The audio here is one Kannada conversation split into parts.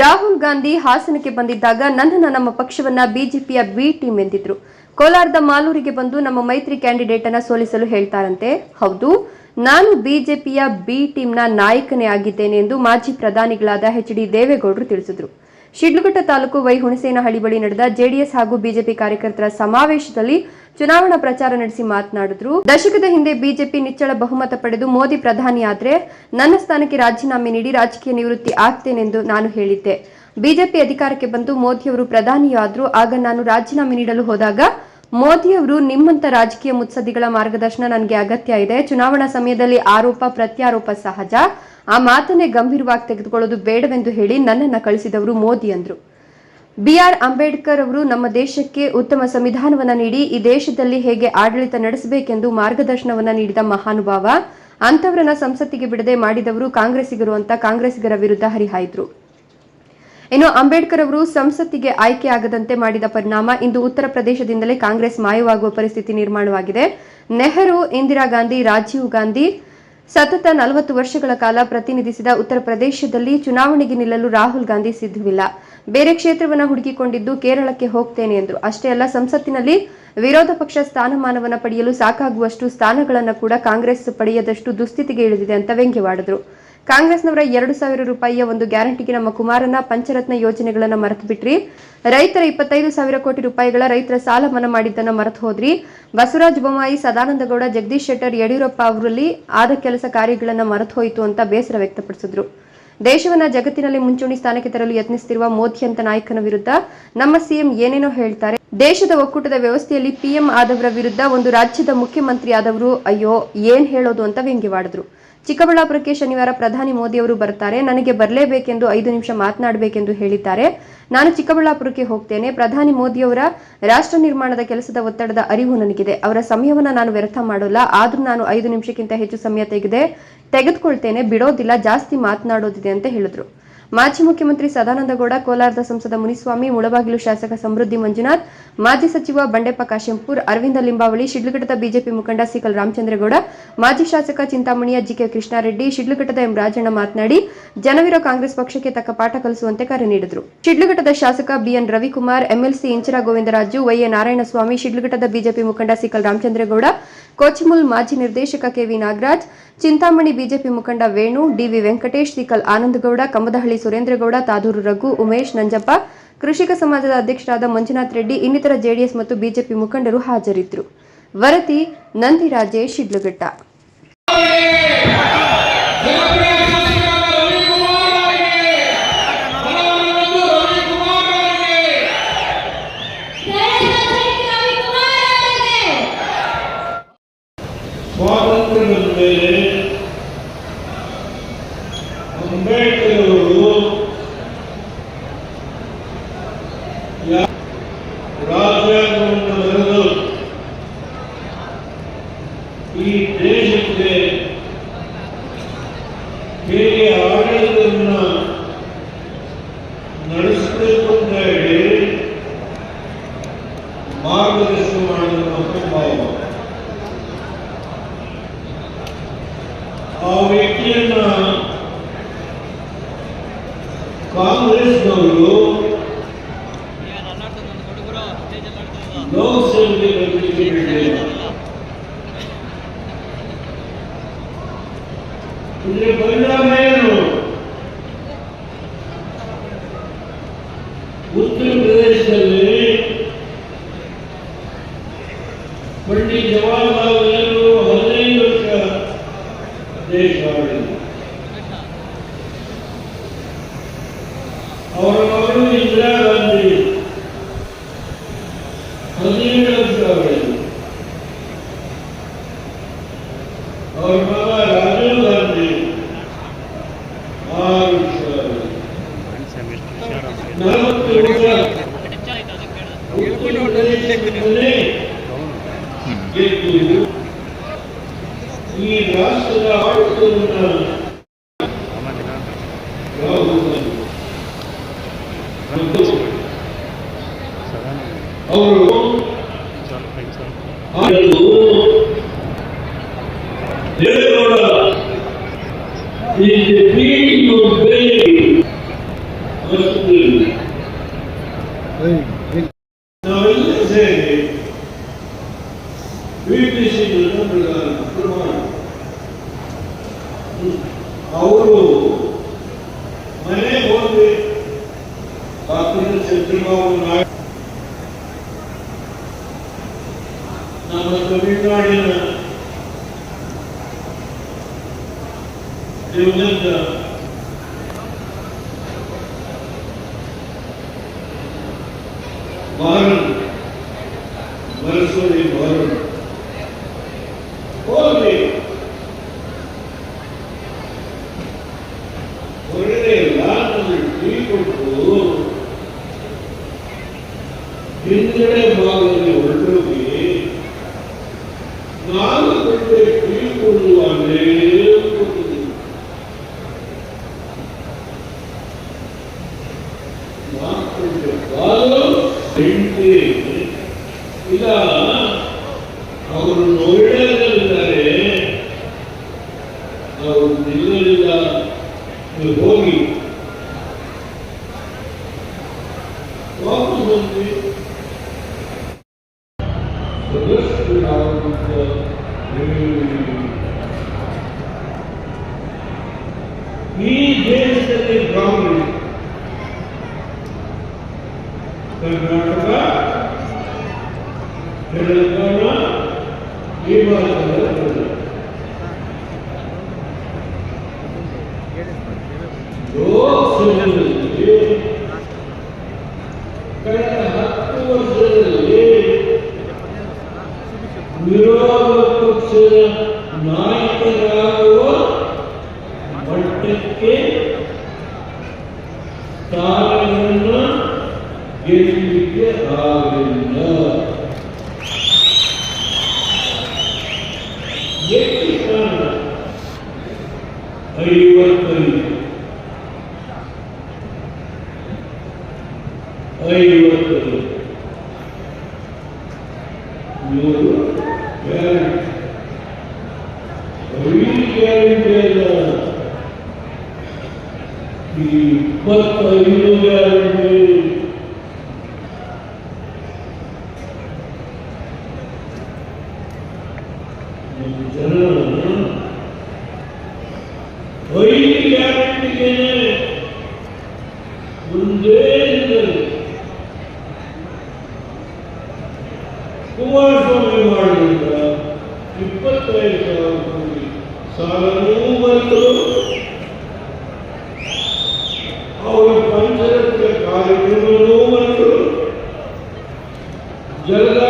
ರಾಹುಲ್ ಗಾಂಧಿ ಹಾಸನಕ್ಕೆ ಬಂದಿದ್ದಾಗ ನನ್ನನ್ನು ನಮ್ಮ ಪಕ್ಷವನ್ನ ಬಿಜೆಪಿಯ ಬಿ ಟೀಮ್ ಎಂದಿದ್ರು. ಕೋಲಾರದ ಮಾಲೂರಿಗೆ ಬಂದು ನಮ್ಮ ಮೈತ್ರಿ ಕ್ಯಾಂಡಿಡೇಟ್ ಅನ್ನ ಸೋಲಿಸಲು ಹೇಳ್ತಾರಂತೆ. ಹೌದು, ನಾನು ಬಿಜೆಪಿಯ ಬಿ ಟೀಮ್ನ ನಾಯಕನೇ ಆಗಿದ್ದೇನೆ ಎಂದು ಮಾಜಿ ಪ್ರಧಾನಿಗಳಾದ ಎಚ್ ಡಿ ದೇವೇಗೌಡರು ತಿಳಿಸಿದರು. ಶಿಡ್ಲಘಟ್ಟ ತಾಲೂಕು ವೈ ಹುಣಸೇನಹಳ್ಳಿ ಬಳಿ ನಡೆದ ಜೆಡಿಎಸ್ ಹಾಗೂ ಬಿಜೆಪಿ ಕಾರ್ಯಕರ್ತರ ಸಮಾವೇಶದಲ್ಲಿ ಚುನಾವಣಾ ಪ್ರಚಾರ ನಡೆಸಿ ಮಾತನಾಡಿದ್ರು. ದಶಕದ ಹಿಂದೆ ಬಿಜೆಪಿ ನಿಚ್ಚಳ ಬಹುಮತ ಪಡೆದು ಮೋದಿ ಪ್ರಧಾನಿಯಾದ್ರೆ ನನ್ನ ಸ್ಥಾನಕ್ಕೆ ರಾಜೀನಾಮೆ ನೀಡಿ ರಾಜಕೀಯ ನಿವೃತ್ತಿ ಆಗ್ತೇನೆಂದು ನಾನು ಹೇಳಿದ್ದೆ. ಬಿಜೆಪಿ ಅಧಿಕಾರಕ್ಕೆ ಬಂದು ಮೋದಿಯವರು ಪ್ರಧಾನಿಯಾದ್ರು. ಆಗ ನಾನು ರಾಜೀನಾಮೆ ನೀಡಲು ಹೋದಾಗ ಮೋದಿಯವರು ನಿಮ್ಮಂತ ರಾಜಕೀಯ ಮುತ್ಸದ್ದಿಗಳ ಮಾರ್ಗದರ್ಶನ ನನಗೆ ಅಗತ್ಯ ಇದೆ. ಚುನಾವಣಾ ಸಮಯದಲ್ಲಿ ಆರೋಪ, ಪ್ರತ್ಯಾರೋಪ ಸಹಜ. ಆ ಮಾತನ್ನೇ ಗಂಭೀರವಾಗಿ ತೆಗೆದುಕೊಳ್ಳೋದು ಬೇಡವೆಂದು ಹೇಳಿ ನನ್ನನ್ನ ಕಳಿಸಿದವರು ಮೋದಿ ಅಂದ್ರು. ಬಿಆರ್ ಅಂಬೇಡ್ಕರ್ ಅವರು ನಮ್ಮ ದೇಶಕ್ಕೆ ಉತ್ತಮ ಸಂವಿಧಾನವನ್ನ ನೀಡಿ ಈ ದೇಶದಲ್ಲಿ ಹೇಗೆ ಆಡಳಿತ ನಡೆಸಬೇಕೆಂದು ಮಾರ್ಗದರ್ಶನವನ್ನ ನೀಡಿದ ಮಹಾನುಭಾವ ಅಂತವರನ್ನ ಸಂಸತ್ತಿಗೆ ಬಿಡದೆ ಮಾಡಿದವರು ಕಾಂಗ್ರೆಸ್ಸಿಗರು ಅಂತ ಕಾಂಗ್ರೆಸ್ಸಿಗರ ವಿರುದ್ಧ ಹರಿಹಾಯಿದ್ರು. ಇನ್ನು ಅಂಬೇಡ್ಕರ್ ಅವರು ಸಂಸತ್ತಿಗೆ ಆಯ್ಕೆಯಾಗದಂತೆ ಮಾಡಿದ ಪರಿಣಾಮ ಇಂದು ಉತ್ತರ ಪ್ರದೇಶದಿಂದಲೇ ಕಾಂಗ್ರೆಸ್ ಮಾಯವಾಗುವ ಪರಿಸ್ಥಿತಿ ನಿರ್ಮಾಣವಾಗಿದೆ. ನೆಹರು, ಇಂದಿರಾ ಗಾಂಧಿ, ರಾಜೀವ್ ಗಾಂಧಿ ಸತತ ನಲವತ್ತು ವರ್ಷಗಳ ಕಾಲ ಪ್ರತಿನಿಧಿಸಿದ ಉತ್ತರ ಪ್ರದೇಶದಲ್ಲಿ ಚುನಾವಣೆಗೆ ನಿಲ್ಲಲು ರಾಹುಲ್ ಗಾಂಧಿ ಸಿದ್ಧವಿಲ್ಲ. ಬೇರೆ ಕ್ಷೇತ್ರವನ್ನ ಹುಡುಕಿಕೊಂಡಿದ್ದು ಕೇರಳಕ್ಕೆ ಹೋಗ್ತೇನೆ ಎಂದರು ಅಷ್ಟೇ ಅಲ್ಲ, ಸಂಸತ್ತಿನಲ್ಲಿ ವಿರೋಧ ಪಕ್ಷ ಸ್ಥಾನಮಾನವನ್ನು ಪಡೆಯಲು ಸಾಕಾಗುವಷ್ಟು ಸ್ಥಾನಗಳನ್ನು ಕೂಡ ಕಾಂಗ್ರೆಸ್ ಪಡೆಯದಷ್ಟು ದುಸ್ಥಿತಿಗೆ ಇಳಿದಿದೆ ಅಂತ ವ್ಯಂಗ್ಯವಾಡಿದ್ರು. ಕಾಂಗ್ರೆಸ್ನವರ ಎರಡು ಸಾವಿರ ರೂಪಾಯಿಯ ಒಂದು ಗ್ಯಾರಂಟಿಗೆ ನಮ್ಮ ಕುಮಾರನ ಪಂಚರತ್ನ ಯೋಜನೆಗಳನ್ನ ಮರೆತು ಬಿಟ್ರಿ ರೈತರ ಇಪ್ಪತ್ತೈದು ಸಾವಿರ ಕೋಟಿ ರೂಪಾಯಿಗಳ ರೈತರ ಸಾಲ ಮನ್ನಾ ಮಾಡಿದ್ದನ್ನ ಮರೆತು ಹೋದ್ರಿ. ಬಸವರಾಜ ಬೊಮ್ಮಾಯಿ ಸದಾನಂದಗೌಡ ಜಗದೀಶ್ ಶೆಟ್ಟರ್, ಯಡಿಯೂರಪ್ಪ ಅವರಲ್ಲಿ ಆದ ಕೆಲಸ ಕಾರ್ಯಗಳನ್ನ ಮರೆತು ಹೋಯಿತು ಅಂತ ಬೇಸರ ವ್ಯಕ್ತಪಡಿಸಿದ್ರು. ದೇಶವನ್ನ ಜಗತ್ತಿನಲ್ಲಿ ಮುಂಚೂಣಿ ಸ್ಥಾನಕ್ಕೆ ತರಲು ಯತ್ನಿಸುತ್ತಿರುವ ಮೋದಿ ಅಂತ ನಾಯಕನ ವಿರುದ್ಧ ನಮ್ಮ ಸಿಎಂ ಏನೇನೋ ಹೇಳ್ತಾರೆ. ದೇಶದ ಒಕ್ಕೂಟದ ವ್ಯವಸ್ಥೆಯಲ್ಲಿ ಪಿಎಂ ಆದವರ ವಿರುದ್ಧ ಒಂದು ರಾಜ್ಯದ ಮುಖ್ಯಮಂತ್ರಿ ಆದವರು ಅಯ್ಯೋ, ಏನ್ ಹೇಳೋದು ಅಂತ ವ್ಯಂಗ್ಯವಾಡಿದ್ರು. ಚಿಕ್ಕಬಳ್ಳಾಪುರಕ್ಕೆ ಶನಿವಾರ ಪ್ರಧಾನಿ ಮೋದಿ ಅವರು ಬರ್ತಾರೆ. ನನಗೆ ಬರಲೇಬೇಕೆಂದು ಐದು ನಿಮಿಷ ಮಾತನಾಡಬೇಕೆಂದು ಹೇಳಿದ್ದಾರೆ. ನಾನು ಚಿಕ್ಕಬಳ್ಳಾಪುರಕ್ಕೆ ಹೋಗ್ತೇನೆ. ಪ್ರಧಾನಿ ಮೋದಿಯವರ ರಾಷ್ಟ್ರ ನಿರ್ಮಾಣದ ಕೆಲಸದ ಒತ್ತಡದ ಅರಿವು ನನಗಿದೆ. ಅವರ ಸಮಯವನ್ನ ನಾನು ವ್ಯರ್ಥ ಮಾಡೋಲ್ಲ. ಆದರೂ ನಾನು ಐದು ನಿಮಿಷಕ್ಕಿಂತ ಹೆಚ್ಚು ಸಮಯ ತೆಗೆದೆ ತೆಗೆದುಕೊಳ್ತೇನೆ. ಬಿಡೋದಿಲ್ಲ. ಜಾಸ್ತಿ ಮಾತನಾಡೋದಿದೆ ಅಂತ ಹೇಳಿದ್ರು. ಮಾಜಿ ಮುಖ್ಯಮಂತ್ರಿ ಸದಾನಂದಗೌಡ, ಕೋಲಾರದ ಸಂಸದ ಮುನಿಸ್ವಾಮಿ, ಮುಳಬಾಗಿಲು ಶಾಸಕ ಸಮೃದ್ಧಿ ಮಂಜುನಾಥ್, ಮಾಜಿ ಸಚಿವ ಬಂಡೆಪ್ಪ ಕಾಶೆಂಪುರ್, ಅರವಿಂದ ಲಿಂಬಾವಳಿ, ಶಿಡ್ಲಘಟ್ಟದ ಬಿಜೆಪಿ ಮುಖಂಡ ಸಿಕಲ್ ರಾಮಚಂದ್ರಗೌಡ, ಮಾಜಿ ಶಾಸಕ ಚಿಂತಾಮಣಿಯ ಜಿಕೆ ಕೃಷ್ಣಾರೆಡ್ಡಿ, ಶಿಡ್ಲಘಟ್ಟದ ಎಂ ರಾಜಣ್ಣ ಮಾತನಾಡಿ, ಜನವಿರೋ ಕಾಂಗ್ರೆಸ್ ಪಕ್ಷಕ್ಕೆ ತಕ್ಕ ಪಾಠ ಕಲಿಸುವಂತೆ ಕರೆ ನೀಡಿದರು. ಶಿಡ್ಲಘಟ್ಟದ ಶಾಸಕ B N Ravikumar, MLC Inchara Govindaraju, Y A Narayanaswamy, ಶಿಡ್ಲಘಟ್ಟದ BJP ಮುಖಂಡ ಸಿಕಲ್ ರಾಮಚಂದ್ರಗೌಡ ಕೋಚಿಮುಲ್ ಮಾಜಿ ನಿರ್ದೇಶಕ K V Nagaraj, Chintamani BJP ಮುಖಂಡ ವೇಣು ಡಿವಿ ವೆಂಕಟೇಶ್, ಸಿಕಲ್ ಆನಂದಗೌಡ, ಕಮ್ಮದಹಳ್ಳಿ ಸುರೇಂದ್ರಗೌಡ, ತಾದೂರು ರಘು, ಉಮೇಶ್, ನಂಜಪ್ಪ, ಕೃಷಿಕ ಸಮಾಜದ ಅಧ್ಯಕ್ಷರಾದ ಮಂಜುನಾಥ್ ರೆಡ್ಡಿ, ಇನ್ನಿತರ ಜೆಡಿಎಸ್ ಮತ್ತು ಬಿಜೆಪಿ ಮುಖಂಡರು ಹಾಜರಿದ್ದರು. ವರತಿ ನಂದಿರಾಜೆ, ಶಿಡ್ಲಘಟ್ಟ. ಸ್ವಾತಂತ್ರ್ಯ ಬಂದ ಮೇಲೆ ಅಂಬೇಡ್ಕರ್ ಅವರು ಯಾ- ರಾಜ್ಯಾಂಗವನ್ನು ಬರೆದು ಈ ದೇಶಕ್ಕೆ ಹೇಗೆ ಆಡಳಿತವನ್ನು ನಡೆಸಬೇಕು ಅಂತ ಹೇಳಿ ಮಾರ್ಗದರ್ಶನ ಮಾಡಿದ ಮಹಾನುಭಾವ ಆ ವ್ಯಕ್ತಿಯನ್ನ ಕಾಂಗ್ರೆಸ್ನವರು ಲೋಕಸಭೆಗೆ ಬರ್ಲಿಕ್ಕೆ ಬಿಡಲಿಲ್ಲ ಇದರ ಪರಿಣಾಮ ಏನು ಉತ್ತರ ಪ್ರದೇಶದಲ್ಲಿ ಪಂಡಿತ್ ಜವಾಹರ್ಲಾಲ್ ನೆಹರು ಹದಿನೈದು ವರ್ಷ ದೇಶ ಆಳಿದರು ಅವರ ಮಗಳು ಇಂದಿರಾ ಗಾಂಧಿ ಹದಿನೇಳು ವರ್ಷ ಆಳಿದರು ಅವರ ಮಗ ರಾಜೀವ್ ಗಾಂಧಿ ಆರು ವರ್ಷ ಆಳಿದರು ನಲವತ್ತು ವರ್ಷ ಉತ್ತರ ಪ್ರದೇಶದಲ್ಲಿ ಗೆದ್ದು ಈ ರಾಷ್ಟ್ರದ ಚಂದ್ರಬಾಬು ನಾಯ್ಡು ನಮ್ಮ ತಮಿಳುನಾಡಿನ ದಿವಂಗತ que Jemand والطيب ಅವರು ಪಂಚರತ್ನ ಕಾರ್ಯಕ್ರಮವನ್ನು ಮಾಡಿದರು ಜಲದ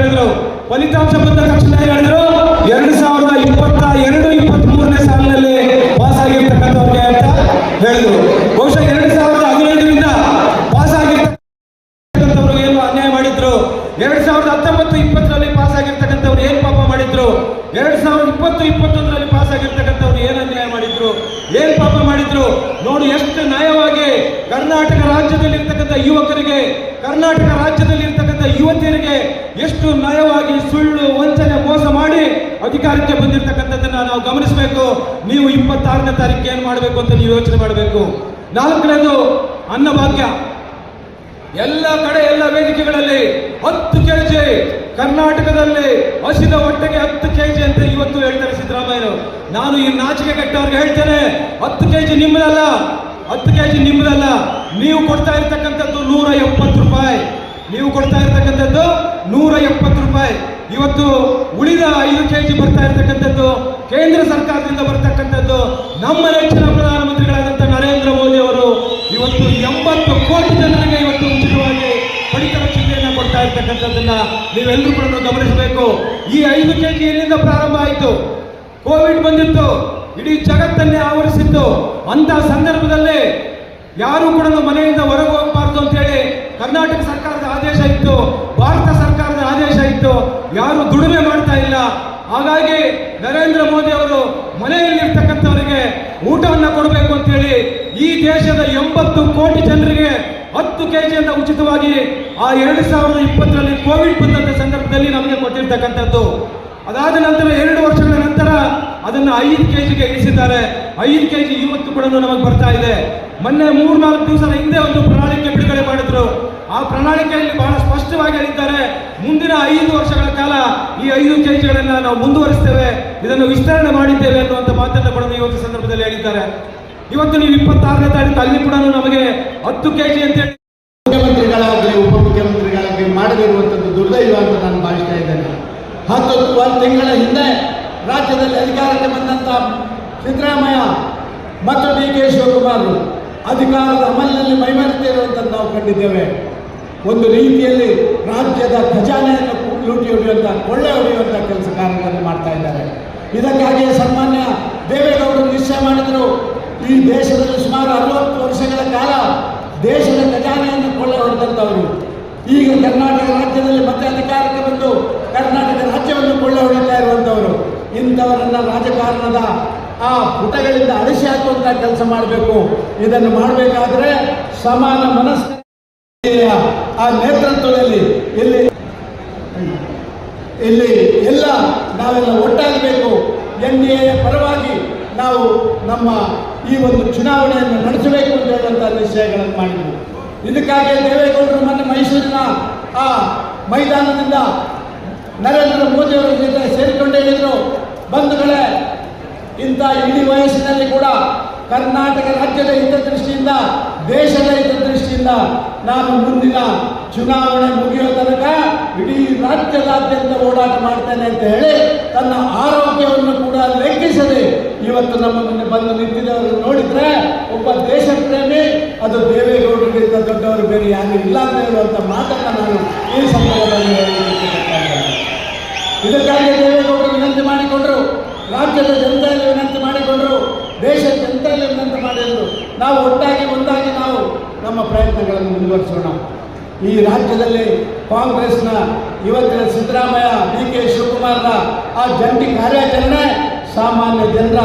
ಹೇಳಿದ್ರು. ಫಲಿತಾಂಶ ಬಂದ ತಕ್ಷಣ ಹೇಳಿದ್ರು? ಎರಡು ಸಾವಿರದ ಇಪ್ಪತ್ತ ಎರಡು, ಇಪ್ಪತ್ತ್ ಮೂರನೇ ಸಾಲಿನಲ್ಲಿ ಪಾಸ್ ಆಗಿರ್ತಕ್ಕಂಥವ್ರಿಗೆ ಅಂತ ಹೇಳಿದ್ರು. ಬಹುಶಃ ಅಧಿಕಾರಕ್ಕೆ ಬಂದಿರತಕ್ಕಂಥದ್ದನ್ನ ನಾವು ಗಮನಿಸಬೇಕು. ನೀವು ಇಪ್ಪತ್ತಾರನೇ ತಾರೀಕು ಏನ್ ಮಾಡಬೇಕು ಅಂತ ನೀವು ಯೋಚನೆ ಮಾಡಬೇಕು. ನಾಲ್ಕನೇದು ಅನ್ನಭಾಗ್ಯ. ಎಲ್ಲ ಕಡೆ ಎಲ್ಲ ವೇದಿಕೆಗಳಲ್ಲಿ ಹತ್ತು ಕೆ ಜಿ ಕರ್ನಾಟಕದಲ್ಲಿ ಹಸಿದ ಹೊಟ್ಟೆಗೆ ಹತ್ತು ಕೆ ಜಿ ಅಂತ ಇವತ್ತು ಹೇಳ್ತಾರೆ ಸಿದ್ದರಾಮಯ್ಯರು. ನಾನು ಈ ನಾಚಿಕೆ ಕಟ್ಟವ್ರಿಗೆ ಹೇಳ್ತೇನೆ, ಹತ್ತು ಕೆ ಜಿ ನಿಮ್ಮದಲ್ಲ ಹತ್ತು ಕೆ ಜಿ ನಿಮ್ಮದಲ್ಲ ನೀವು ಕೊಡ್ತಾ ಇರ್ತಕ್ಕಂಥದ್ದು ನೂರ ಎಪ್ಪತ್ತು ರೂಪಾಯಿ. ನೀವು ಕೊಡ್ತಾ ಇರ್ತಕ್ಕಂಥದ್ದು ನೂರ ಎಪ್ಪತ್ತು ರೂಪಾಯಿ. ಇವತ್ತು ಉಳಿದ ಐದು ಕೆಜಿ ಬರ್ತಾ ಇರತಕ್ಕಂಥದ್ದು ಕೇಂದ್ರ ಸರ್ಕಾರದಿಂದ ಬರ್ತಕ್ಕಂಥದ್ದು ನಮ್ಮ ನೆಚ್ಚಿನ ಪ್ರಧಾನಮಂತ್ರಿಗಳಾದಂಥ ನರೇಂದ್ರ ಮೋದಿ ಅವರು ಇವತ್ತು ಎಂಬತ್ತು ಕೋಟಿ ಜನರಿಗೆ ಇವತ್ತು ಉಚಿತವಾಗಿ ಪಡಿತರ ಚೀಟಿಯನ್ನು ಕೊಡ್ತಾ ಇರ್ತಕ್ಕಂಥದ್ದನ್ನ ನೀವೆಲ್ಲರೂ ಕೂಡ ಗಮನಿಸಬೇಕು. ಈ ಐದು ಕೆಜಿ ಎಲ್ಲಿಂದ ಪ್ರಾರಂಭ ಆಯಿತು? ಕೋವಿಡ್ ಬಂದಿತ್ತು, ಇಡೀ ಜಗತ್ತನ್ನೇ ಆವರಿಸಿತ್ತು. ಅಂತ ಸಂದರ್ಭದಲ್ಲಿ ಯಾರು ಕೂಡ ಮನೆಯಿಂದ ಹೊರಗೆ ಹೋಗಬಾರ್ದು ಅಂತೇಳಿ ಕರ್ನಾಟಕ ಸರ್ಕಾರದ ಆದೇಶ ಇತ್ತು, ಭಾರತ ಸರ್ಕಾರದ ಆದೇಶ ಇತ್ತು, ಯಾರು ದುಡಿಮೆ ಮಾಡ್ತಾ ಇಲ್ಲ. ಹಾಗಾಗಿ ನರೇಂದ್ರ ಮೋದಿ ಅವರು ಮನೆಯಲ್ಲಿರ್ತಕ್ಕಂಥವರಿಗೆ ಊಟವನ್ನ ಕೊಡಬೇಕು ಅಂತೇಳಿ ಈ ದೇಶದ ಎಂಬತ್ತು ಕೋಟಿ ಜನರಿಗೆ ಹತ್ತು ಕೆ ಜಿಯನ್ನು ಉಚಿತವಾಗಿ ಆ ಎರಡು ಸಾವಿರದ ಇಪ್ಪತ್ತರಲ್ಲಿ ಕೋವಿಡ್ ಬಂದಂತ ಸಂದರ್ಭದಲ್ಲಿ ನಮಗೆ ಕೊಟ್ಟಿರ್ತಕ್ಕಂಥದ್ದು. ಅದಾದ ನಂತರ ಎರಡು ವರ್ಷಗಳ ನಂತರ ಅದನ್ನು ಐದು ಕೆಜಿಗೆ ಇಳಿಸಿದ್ದಾರೆ. ಐದು ಕೆ ಜಿ ಇವತ್ತು ಕೂಡ ನಮಗೆ ಬರ್ತಾ ಇದೆ. ಮೊನ್ನೆ ಮೂರ್ನಾಲ್ಕು ದಿವಸ ಹಿಂದೆ ಒಂದು ಪ್ರಣಾಳಿಕೆ ಬಿಡುಗಡೆ ಮಾಡಿದ್ರು. ಆ ಪ್ರಣಾಳಿಕೆಯಲ್ಲಿ ಬಹಳ ಸ್ಪಷ್ಟವಾಗಿ ಹೇಳಿದ್ದಾರೆ, ಮುಂದಿನ ಐದು ವರ್ಷಗಳ ಕಾಲ ಈ ಐದು ಕೆ ಜಿಗಳನ್ನು ನಾವು ಮುಂದುವರಿಸ್ತೇವೆ, ಇದನ್ನು ವಿಸ್ತರಣೆ ಮಾಡಿದ್ದೇವೆ ಅನ್ನುವಂಥ ಮಾತನ್ನು ಕೂಡ ಇವತ್ತು ಸಂದರ್ಭದಲ್ಲಿ ಹೇಳಿದ್ದಾರೆ. ಇವತ್ತು ನೀವು ಇಪ್ಪತ್ತಾರನೇ ತಾರೀಕು ಅಲ್ಲಿ ಕೂಡ ನಮಗೆ ಹತ್ತು ಕೆ ಜಿ ಅಂತ ಹೇಳಿ ಮುಖ್ಯಮಂತ್ರಿಗಳಾಗಲಿ, ಉಪಮುಖ್ಯಮಂತ್ರಿಗಳಾಗಲಿ ಮಾಡದಿರುವಂಥದ್ದು ದುರ್ದೈವ ಅಂತ ನಾನು ಭಾವಿಸ್ತಾ ಇದ್ದೇನೆ. ಹತ್ತು ತಿಂಗಳ ಹಿಂದೆ ರಾಜ್ಯದಲ್ಲಿ ಅಧಿಕಾರಕ್ಕೆ ಬಂದಂಥ ಸಿದ್ದರಾಮಯ್ಯ, ಮತ್ತು ಡಿ ಕೆ ಶಿವಕುಮಾರ್, ಅಧಿಕಾರದ ಅಮಲಿನಲ್ಲಿ ಮೈಮರೆತಿರುವಂಥದ್ದು ನಾವು ಕಂಡಿದ್ದೇವೆ. ಒಂದು ರೀತಿಯಲ್ಲಿ ರಾಜ್ಯದ ಖಜಾನೆಯನ್ನು ಲೂಟಿ ಹೊಡೆಯುವಂಥ ಕೊಳ್ಳೆ ಹೊಡೆಯುವಂಥ ಕೆಲಸ ಕಾರ್ಯಗಳನ್ನು ಮಾಡ್ತಾ ಇದ್ದಾರೆ. ಇದಕ್ಕಾಗಿ ಸನ್ಮಾನ್ಯ ದೇವೇಗೌಡರು ನಿಶ್ಚಯ ಮಾಡಿದರು, ಈ ದೇಶದಲ್ಲಿ ಸುಮಾರು ಅರವತ್ತು ವರ್ಷಗಳ ಕಾಲ ದೇಶದ ಖಜಾನೆಯನ್ನು ಕೊಳ್ಳೆ ಹೊಡೆದಂಥವರು. ಈಗ ಕರ್ನಾಟಕ ರಾಜ್ಯದಲ್ಲಿ ಮತ್ತೆ ಅಧಿಕಾರಕ್ಕೆ ಬಂದು ಕರ್ನಾಟಕ ರಾಜ್ಯವನ್ನು ಕೊಳ್ಳೆ ಹೊಡೆಯುತ್ತಾ ಇರುವಂಥವರು. ಇಂಥವರನ್ನ ರಾಜಕಾರಣದ ಆ ಪುಟಗಳಿಂದ ಅಳಿಸಿ ಹಾಕುವಂತ ಕೆಲಸ ಮಾಡಬೇಕು. ಇದನ್ನು ಮಾಡಬೇಕಾದ್ರೆ ಸಮಾನ ಮನಸ್ಸು ಆ ನೇತೃತ್ವದಲ್ಲಿ ಇಲ್ಲಿ ಇಲ್ಲಿ ಎಲ್ಲ ನಾವೆಲ್ಲ ಒಟ್ಟಾಗಬೇಕು. ಎನ್ ಡಿ ಎ ಪರವಾಗಿ ನಾವು ನಮ್ಮ ಈ ಒಂದು ಚುನಾವಣೆಯನ್ನು ನಡೆಸಬೇಕು ಅಂತ ಹೇಳುವಂಥ ನಿಶ್ಚಯಗಳನ್ನು ಮಾಡಿದ್ವಿ. ಇದಕ್ಕಾಗಿ ದೇವೇಗೌಡರು ಮೊನ್ನೆ ಮೈಸೂರಿನ ಆ ಮೈದಾನದಿಂದ ನರೇಂದ್ರ ಮೋದಿ ಅವರ ಜೊತೆ ಸೇರಿಕೊಂಡೇ ಬಂಧುಗಳೇ ಇಂಥ ಇಡೀ ವಯಸ್ಸಿನಲ್ಲಿ ಕೂಡ ಕರ್ನಾಟಕ ರಾಜ್ಯದ ಹಿತದೃಷ್ಟಿಯಿಂದ, ದೇಶದ ಹಿತದೃಷ್ಟಿಯಿಂದ ನಾನು ಮುಂದಿನ ಚುನಾವಣೆ ಮುಗಿಯೋ ತನಕ ಇಡೀ ರಾಜ್ಯದಾದ್ಯಂತ ಓಡಾಟ ಮಾಡ್ತೇನೆ ಅಂತ ಹೇಳಿ ತನ್ನ ಆರೋಗ್ಯವನ್ನು ಕೂಡ ಲೆಕ್ಕಿಸದೆ ಇವತ್ತು ನಮ್ಮ ಮುಂದೆ ಬಂದು ನಿಂತಿದ್ದವರು ನೋಡಿದ್ರೆ ಒಬ್ಬ ದೇಶ ಪ್ರೇಮಿ ಅದು ದೇವೇಗೌಡರಿಗಿಂತ ದೊಡ್ಡವರು ಬೇರೆ ಯಾರು ಇಲ್ಲ ಅಂತ ಹೇಳುವಂಥ ಮಾತನ್ನ ನಾನು ಈ ಸಂದರ್ಭದಲ್ಲಿ. ಇದಕ್ಕಾಗಿ ದೇವೇಗೌಡರು ವಿನಂತಿ ಮಾಡಿಕೊಂಡ್ರು ರಾಜ್ಯದ ಜನತೆಯಲ್ಲಿ ವಿನಂತಿ ಮಾಡಿಕೊಂಡರು, ದೇಶದ ಜನತೆಯಲ್ಲಿ ವಿನಂತಿ ಮಾಡಿದರು. ನಾವು ಒಟ್ಟಾಗಿ ಒಂದಾಗಿ ನಾವು ನಮ್ಮ ಪ್ರಯತ್ನಗಳನ್ನು ಮುಂದುವರಿಸೋಣ. ಈ ರಾಜ್ಯದಲ್ಲಿ ಕಾಂಗ್ರೆಸ್ನ ಇವತ್ತಿನ ಸಿದ್ದರಾಮಯ್ಯ ಡಿ ಕೆ ಶಿವಕುಮಾರ್ನ ಆ ಜಂಟಿ ಕಾರ್ಯಾಚರಣೆ ಸಾಮಾನ್ಯ ಜನರ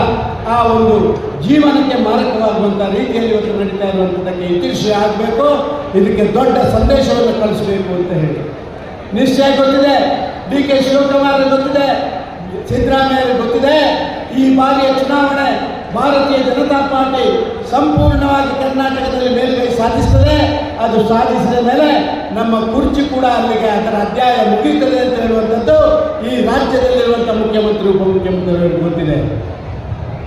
ಆ ಒಂದು ಜೀವನಕ್ಕೆ ಮಾರಕವಾಗುವಂಥ ರೀತಿಯಲ್ಲಿ ಇವತ್ತು ನಡೀತಾ ಇರುವಂಥದ್ದಕ್ಕೆ ಇತಿಶ್ರೀ ಆಗಬೇಕು. ಇದಕ್ಕೆ ದೊಡ್ಡ ಸಂದೇಶವನ್ನು ಕಳಿಸಬೇಕು ಅಂತ ಹೇಳಿ. ನಿಶ್ಚಯ ಗೊತ್ತಿದೆ. ಡಿ ಕೆ ಶಿವಕುಮಾರ್ ಗೊತ್ತಿದೆ. ಸಿದ್ದರಾಮಯ್ಯ ಗೊತ್ತಿದೆ, ಈ ಬಾರಿಯ ಚುನಾವಣೆ ಭಾರತೀಯ ಜನತಾ ಪಾರ್ಟಿ ಸಂಪೂರ್ಣವಾಗಿ ಕರ್ನಾಟಕದಲ್ಲಿ ಮೇಲುಗೈ ಸಾಧಿಸ್ತದೆ. ಅದು ಸಾಧಿಸಿದ ಮೇಲೆ ನಮ್ಮ ಕುರ್ಚಿ ಕೂಡ ಅಲ್ಲಿಗೆ ಅದರ ಅಧ್ಯಾಯ ಮುಗಿಯುತ್ತದೆ ಅಂತ ಹೇಳುವಂಥದ್ದು ಈ ರಾಜ್ಯದಲ್ಲಿರುವಂಥ ಮುಖ್ಯಮಂತ್ರಿ ಉಪಮುಖ್ಯಮಂತ್ರಿಗಳಿಗೆ ಗೊತ್ತಿದೆ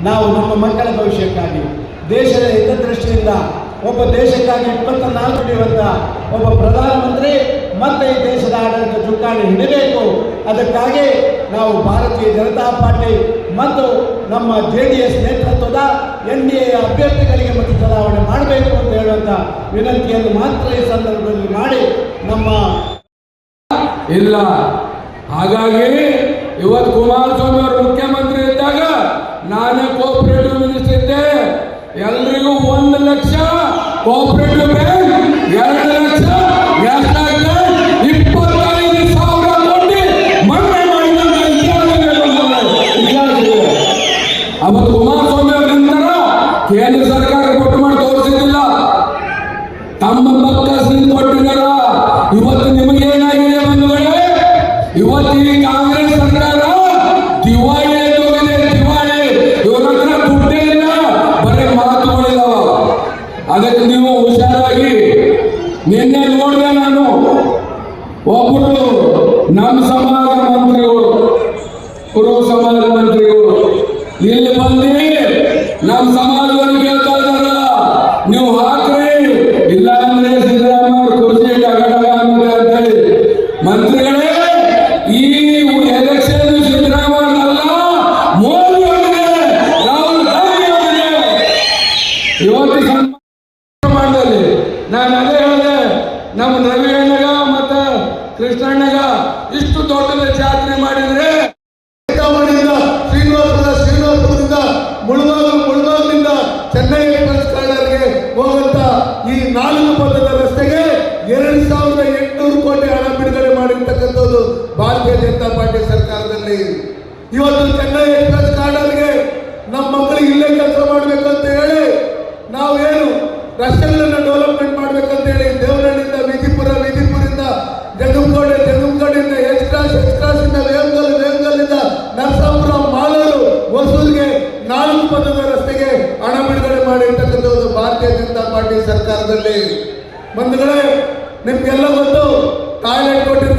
ನಾವು ನಮ್ಮ ಮಕ್ಕಳ ಭವಿಷ್ಯಕ್ಕಾಗಿ, ದೇಶದ ಹಿತದೃಷ್ಟಿಯಿಂದ ಒಬ್ಬ ದೇಶಕ್ಕಾಗಿ ಇಪ್ಪತ್ತ ನಾಲ್ಕು ಇರುವಂಥ ಒಬ್ಬ ಪ್ರಧಾನಮಂತ್ರಿ ಮತ್ತೆ ಈ ದೇಶದ ಆಡಳಿತ ಚುಕ್ಕಾಣಿ ಹಿಡಿಬೇಕು. ಅದಕ್ಕಾಗಿ ನಾವು ಭಾರತೀಯ ಜನತಾ ಪಾರ್ಟಿ ಮತ್ತು ನಮ್ಮ ಜೆ ಡಿ ಎಸ್ ನೇತೃತ್ವದ ಎನ್ ಡಿ ಎ ಅಭ್ಯರ್ಥಿಗಳಿಗೆ ಮತ್ತು ಚಲಾವಣೆ ಮಾಡಬೇಕು ಅಂತ ಹೇಳುವಂಥ ವಿನಂತಿಯನ್ನು ಮಾತ್ರ ಈ ಸಂದರ್ಭದಲ್ಲಿ ಮಾಡಿ ನಮ್ಮ ಇಲ್ಲ. ಹಾಗಾಗಿ ಇವತ್ತು ಕುಮಾರಸ್ವಾಮಿ ಅವರು ಮುಖ್ಯಮಂತ್ರಿ ಇದ್ದಾಗ ನಾನೇ ಕೋಆಪರೇಟಿವ್ ಮಿನಿಸ್ಟರ್ ಇದ್ದೆ. ಎಲ್ರಿಗೂ ಒಂದು ಲಕ್ಷ ಕೋಆಪರೇಟಿವ್ ಬ್ಯಾಂಕ್ ಎರಡು ಇವತ್ತು ಸಂಬಂಧದಲ್ಲಿ ನಾನು ಅದೇ ಹೇಳಿದೆ, ನಮ್ಮ ನವೀಣ್ಣಗ ಮತ್ತ ಕೃಷ್ಣಣ್ಣಗ ಇಷ್ಟು ದೊಡ್ಡದ ಜಾತ್ರೆ ಮಾಡಿದ್ರೆ ಶ್ರೀನಿವಾಸದ ಶ್ರೀನಿವಾಸದಿಂದ ಮುಳುಗಾಗಲು ಮುಳುಗಾಗಲಿಂದ ಚೆನ್ನೈ ಎಕ್ಸ್ಪ್ರೆಸ್ ಕಾರಿಡಾರ್ಗೆ ಹೋಗುವಂತ ಈ ನಾಲ್ಕು ಪದದ ರಸ್ತೆಗೆ ಎರಡು ಸಾವಿರದ ಎಂಟುನೂರು ಕೋಟಿ ಹಣ ಬಿಡುಗಡೆ ಮಾಡಿರ್ತಕ್ಕಂಥದ್ದು ಭಾರತೀಯ ಜನತಾ ಪಾರ್ಟಿ ಸರ್ಕಾರದಲ್ಲಿ. ಇವತ್ತು ಮಾಡಿರ್ತಕ್ಕಂಥದ್ದು ಭಾರತೀಯ ಜನತಾ ಪಾರ್ಟಿ ಸರ್ಕಾರದಲ್ಲಿ ಬಂಧುಗಳೇ ನಿಮ್ಗೆಲ್ಲ ಗೊತ್ತು ಟಾಯ್ಲೆಟ್ ಕೊಟ್ಟಿರ್ತಾರೆ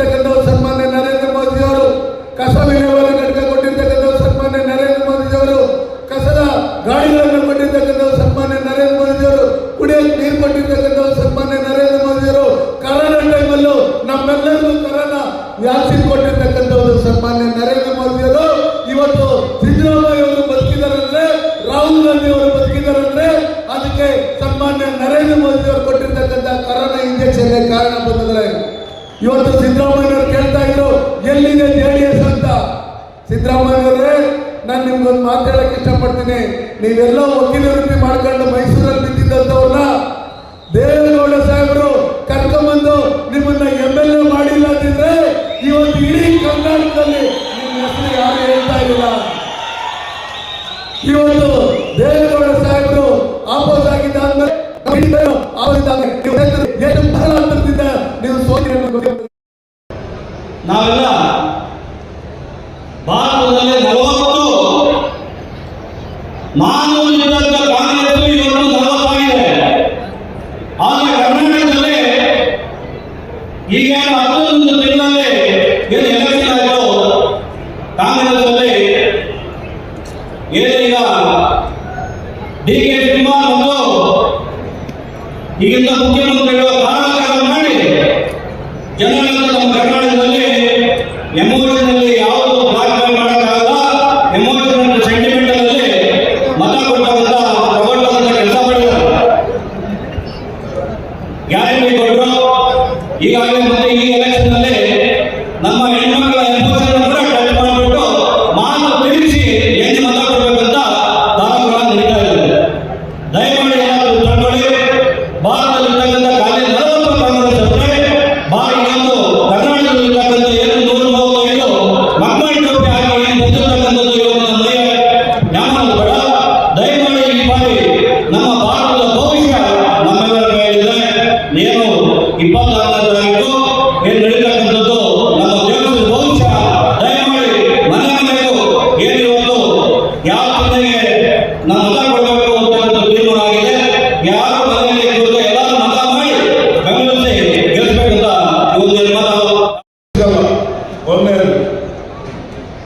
ಕಾರಣ ಬಂಧುಗಳೇ ಇವತ್ತು ಸಿದ್ದರಾಮಯ್ಯವ್ರು ಕೇಳ್ತಾ ಇದ್ರು, ಎಲ್ಲಿದೆ ಜೆ ಡಿ ಎಸ್ ಅಂತ? ಸಿದ್ದರಾಮಯ್ಯವರೇ ನಾನು ನಿಮ್ಗೊಂದು ಮಾತಾಡಕ್ಕೆ ಇಷ್ಟಪಡ್ತೀನಿ. ನೀವೆಲ್ಲ ವಕೀಲ ವೃತ್ತಿ ಮಾಡ್ಕೊಂಡು ಮೈಸೂರಲ್ಲಿ ಬಿದ್ದಿದ್ದಂಥವ್ರನ್ನ, ದೇವೇಗೌಡ ಸಾಹೇಬರು ಕರ್ಕೊಂಬಂದು ನಿಮ್ಮನ್ನ ಎಂ ಎಲ್ ಎ ಮಾಡಿಲ್ಲ ಅಂತಿದ್ರೆ, ಇವತ್ತು ಇಡೀ ಕರ್ನಾಟಕದಲ್ಲಿ ನಿಮ್ಮ ಹೆಸರು ಯಾರು ಹೇಳ್ತಾ ಇಲ್ಲ. ಇವತ್ತು ದೇವೇಗೌಡ ನೀವು ಸೋತಿರಲು ನಾವೆಲ್ಲ ಭಾರತದಲ್ಲಿ ನಲವತ್ತು ನಾನು ಇದ್ದಾಗ ಕಾಂಗ್ರೆಸ್ ಇವತ್ತು ನಲವತ್ತಾಗಿದೆ. ಆದರೆ ಕರ್ನಾಟಕದಲ್ಲಿ ಈಗ ಹನ್ನೊಂದು ತಿಂಗಳಲ್ಲಿ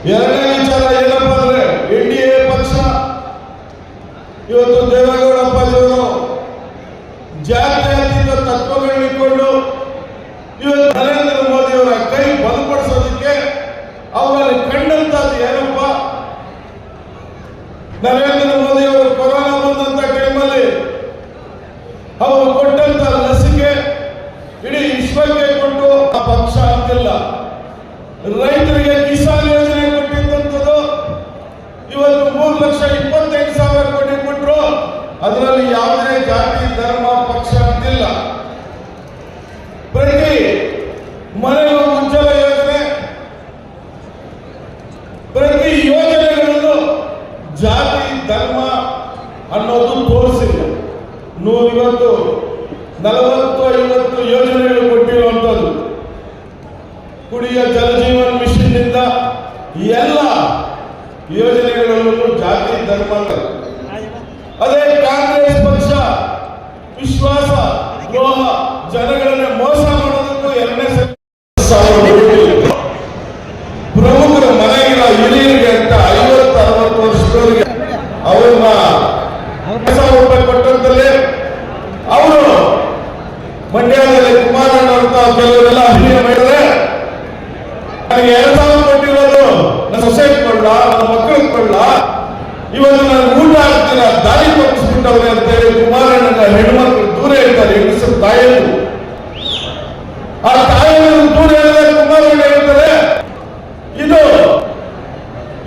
Yeah. Mano, ಇವತ್ತು ನಾನು ಊಟ ಆಗ್ತೀನ ದಾರಿ ತಪ್ಪಿಸ್ಬಿಟ್ಟವ್ರೆ ಅಂತೇಳಿ ಕುಮಾರಣ್ಣನ ಹೆಣ್ಮಕ್ಳು ದೂರ ಇರ್ತಾರೆ ಹೆಂಗಸರು ತಾಯಿಯರು. ಆ ತಾಯಿಯರು ದೂರ ಇಲ್ಲದೆ ಕುಮಾರಣ್ಣ ಹೇಳ್ತಾರೆ, ಇದು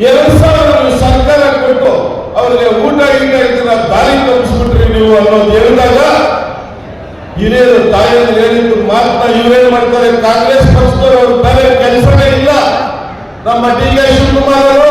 ಎರಡು ಸಾವಿರ ಸರ್ಕಾರ ಕೊಟ್ಟು ಅವರಿಗೆ ಊಟ ಈಗ ಇರ್ತೀರ ದಾರಿ ತಪ್ಪಿಸ್ಬಿಟ್ರಿ ನೀವು ಅನ್ನೋದು ಹೇಳಿದಾಗ ಹಿರಿಯರು ತಾಯಿಯರು ಹೇಳಿದ್ರು ಮಾತ್ರ ಇವರೇನ್ ಮಾಡ್ತಾರೆ, ಕಾಂಗ್ರೆಸ್ ಪಕ್ಷದವರು ಬೇರೆ ಕೆಲಸವೇ ಇಲ್ಲ. ನಮ್ಮ ಡಿ ಕೆ ಶಿವಕುಮಾರ್ ಅವರು